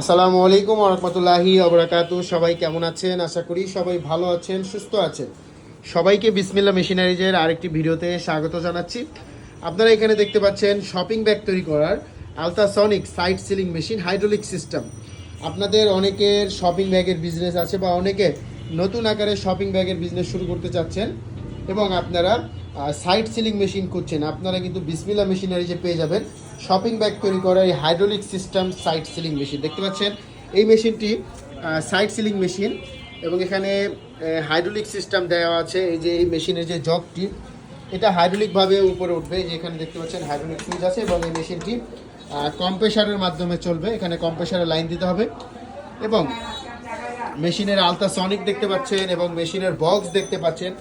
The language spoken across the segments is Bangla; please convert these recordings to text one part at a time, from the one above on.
আসসালামু আলাইকুম রহমতুল্লাহি অবরাকাতু সবাই কেমন আছেন? আশা করি সবাই ভালো আছেন, সুস্থ আছেন। সবাইকে বিসমিল্লা মেশিনারিজের আরেকটি ভিডিওতে স্বাগত জানাচ্ছি। আপনারা এখানে দেখতে পাচ্ছেন শপিং ব্যাগ তৈরি করার ultrasonic side sealing machine, hydraulic system. আপনাদের অনেকের শপিং ব্যাগের বিজনেস আছে বা অনেকে নতুন আকারে শপিং ব্যাগের বিজনেস শুরু করতে চাচ্ছেন এবং আপনারা সাইড সিলিং মেশিন করছেন আপনারা কিন্তু বিসমিল্লা মেশিনারিজে পেয়ে যাবেন। শপিং ব্যাগ তৈরি করা এই hydraulic system side sealing machine. দেখতে পাচ্ছেন? এই মেশিনটি সাইড সিলিং মেশিন এবং এখানে হাইড্রোলিক সিস্টেম দেওয়া আছে। এই যে এই মেশিনের যে জগটি, এটা হাইড্রোলিকভাবে উপরে উঠবে। যে এখানে দেখতে পাচ্ছেন, হাইড্রোলিক সুইচ আছে এবং এই মেশিনটি কম্প্রেসারের মাধ্যমে চলবে। এখানে কম্প্রেসারের লাইন দিতে হবে এবং মেশিনের আলট্রাসনিক দেখতে পাচ্ছেন এবং মেশিনের বক্স দেখতে পাচ্ছেন।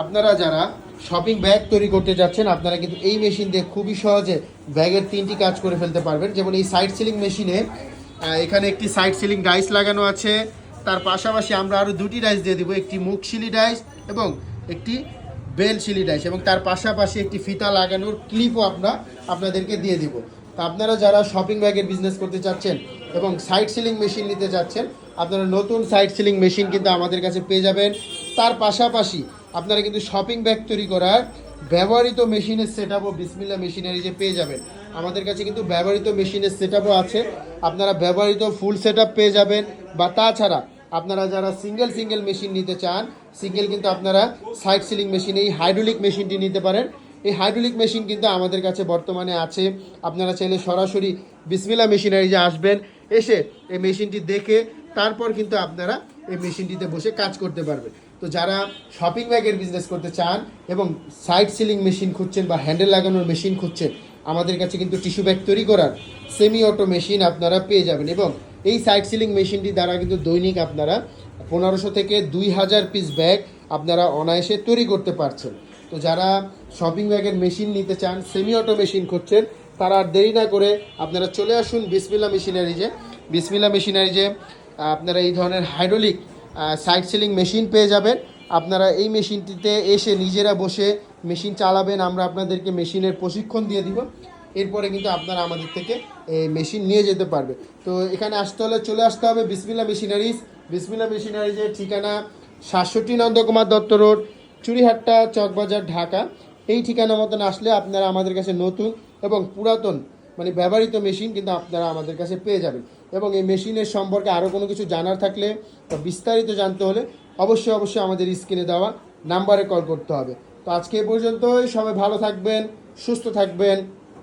আপনারা যারা শপিং ব্যাগ তৈরি করতে যাচ্ছেন, আপনারা কিন্তু এই মেশিন দিয়ে খুবই সহজে ব্যাগের তিনটি কাজ করে ফেলতে পারবেন। যেমন এই সাইড সিলিং মেশিনে এখানে একটি সাইড সিলিং ডাইস লাগানো আছে। তার পাশাপাশি আমরা আরও দুটি ডাইস দিয়ে দিব, একটি মুখ শিলি ডাইস এবং একটি বেল শিলি ডাইস এবং তার পাশাপাশি একটি ফিতা লাগানোর ক্লিপও আমরা আপনাদেরকে দিয়ে দিব। তা আপনারা যারা শপিং ব্যাগের বিজনেস করতে চাচ্ছেন এবং সাইড সিলিং মেশিন নিতে চাচ্ছেন, আপনারা নতুন সাইড সিলিং মেশিন কিন্তু আমাদের কাছে পেয়ে যাবেন। তার পাশাপাশি আপনারা কিন্তু শপিং ব্যাগ তৈরি করার ব্যবহৃত মেশিনের সেট আপও বিসমিল্লা মেশিনারি যে পেয়ে যাবেন। আমাদের কাছে কিন্তু ব্যবহৃত মেশিনের সেট আছে। আপনারা ব্যবহৃত ফুল সেট পেয়ে যাবেন। বা তাছাড়া আপনারা যারা সিঙ্গেল সিঙ্গেল মেশিন নিতে চান সিঙ্গেল কিন্তু আপনারা সাইড সিলিং মেশিন এই হাইড্রোলিক মেশিনটি নিতে পারেন। এই হাইড্রোলিক মেশিন কিন্তু আমাদের কাছে বর্তমানে আছে। আপনারা চাইলে সরাসরি বিসমিল্লা মেশিনারি যে আসবেন, এসে এই মেশিনটি দেখে তারপর কিন্তু আপনারা এই মেশিনটিতে বসে কাজ করতে পারবেন। তো যারা শপিং ব্যাগের বিজনেস করতে চান এবং সাইড সিলিং মেশিন খুঁজছেন বা হ্যান্ডেল লাগানোর মেশিন খুঁজছেন, আমাদের কাছে কিন্তু টিস্যু ব্যাগ তৈরি করার সেমি অটো মেশিন আপনারা পেয়ে যাবেন এবং এই সাইড সিলিং মেশিনটি দ্বারা কিন্তু দৈনিক আপনারা পনেরোশো থেকে দুই হাজার পিস ব্যাগ আপনারা অনায়াসে তৈরি করতে পারছেন। তো যারা শপিং ব্যাগের মেশিন নিতে চান সেমি অটো মেশিন খুঁজছেন, তারা আর দেরি না করে আপনারা চলে আসুন বিসমিল্লা মেশিনারিজে। বিসমিল্লা মেশিনারিজে আপনারা এই ধরনের হাইড্রোলিক সাইড সিলিং মেশিন পেয়ে যাবেন। আপনারা এই মেশিনটিতে এসে নিজেরা বসে মেশিন চালাবেন। আমরা আপনাদেরকে মেশিনের প্রশিক্ষণ দিয়ে দিব। এরপরে কিন্তু আপনারা আমাদের থেকে এই মেশিন নিয়ে যেতে পারবে। তো এখানে আসতে হলে চলে আসতে হবে বিসমিল্লা মেশিনারিজ। বিসমিল্লা মেশিনারিজের ঠিকানা সাতষট্টি নন্দকুমার দত্ত রোড চুরিহাট্টা চকবাজার, ঢাকা। এই ঠিকানা মতন আসলে আপনারা আমাদের কাছে নতুন এবং পুরাতন মানে ব্যবহৃত মেশিন কিন্তু আপনারা আমাদের কাছে পেয়ে যাবেন। এবং এই মেশিনের সম্পর্কে আরও কোনো কিছু জানার থাকলে বা বিস্তারিত জানতে হলে অবশ্যই অবশ্যই আমাদের স্ক্রিনে দেওয়া নাম্বারে কল করতে হবে। তো আজকে এ পর্যন্তই। সবাই ভালো থাকবেন, সুস্থ থাকবেন।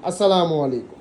আসসালামু আলাইকুম।